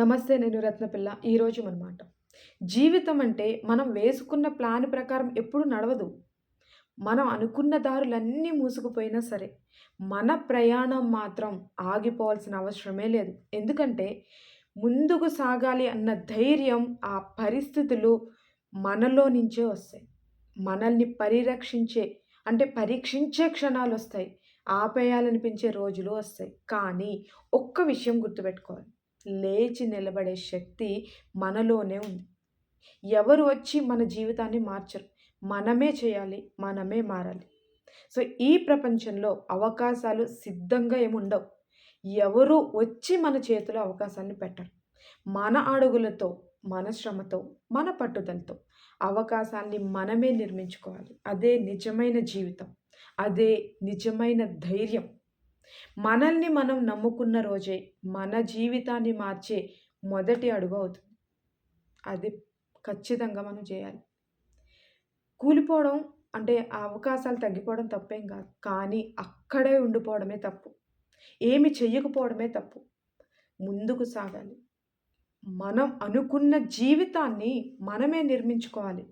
నమస్తే నేను రత్నపిల్ల. ఈరోజు మనమాట జీవితం అంటే మనం వేసుకున్న ప్లాన్ ప్రకారం ఎప్పుడు నడవదు. మనం అనుకున్న దారులన్నీ మూసుకుపోయినా సరే, మన ప్రయాణం మాత్రం ఆగిపోవాల్సిన అవసరమే లేదు. ఎందుకంటే ముందుకు సాగాలి అన్న ధైర్యం, ఆ పరిస్థితులు మనలో నుంచే వస్తాయి. మనల్ని పరిరక్షించే అంటే పరీక్షించే క్షణాలు వస్తాయి ఆపేయాలనిపించే రోజులు వస్తాయి. కానీ ఒక్క విషయం గుర్తుపెట్టుకోవాలి. లేచి నిలబడే శక్తి మనలోనే ఉంది. ఎవరు వచ్చి మన జీవితాన్ని మార్చరు. మనమే చేయాలి. మనమే మారాలి. సో, ఈ ప్రపంచంలో అవకాశాలు సిద్ధంగా ఏముండవు. ఎవరు వచ్చి మన చేతిలో అవకాశాన్ని పెట్టరు. మన అడుగులతో, మన శ్రమతో, మన పట్టుదలతో అవకాశాన్ని మనమే నిర్మించుకోవాలి. అదే నిజమైన జీవితం. అదే నిజమైన ధైర్యం. మనల్ని మనం నమ్ముకున్న రోజే మన జీవితాన్ని మార్చే మొదటి అడుగు అవుతుంది. అది ఖచ్చితంగా మనం చేయాలి. కూలిపోవడం అంటే ఆ అవకాశాలు తగ్గిపోవడం తప్పేం కాదు. కానీ అక్కడే ఉండిపోవడమే తప్పు. ఏమి చెయ్యకపోవడమే తప్పు. ముందుకు సాగాలి. మనం అనుకున్న జీవితాన్ని మనమే నిర్మించుకోవాలి.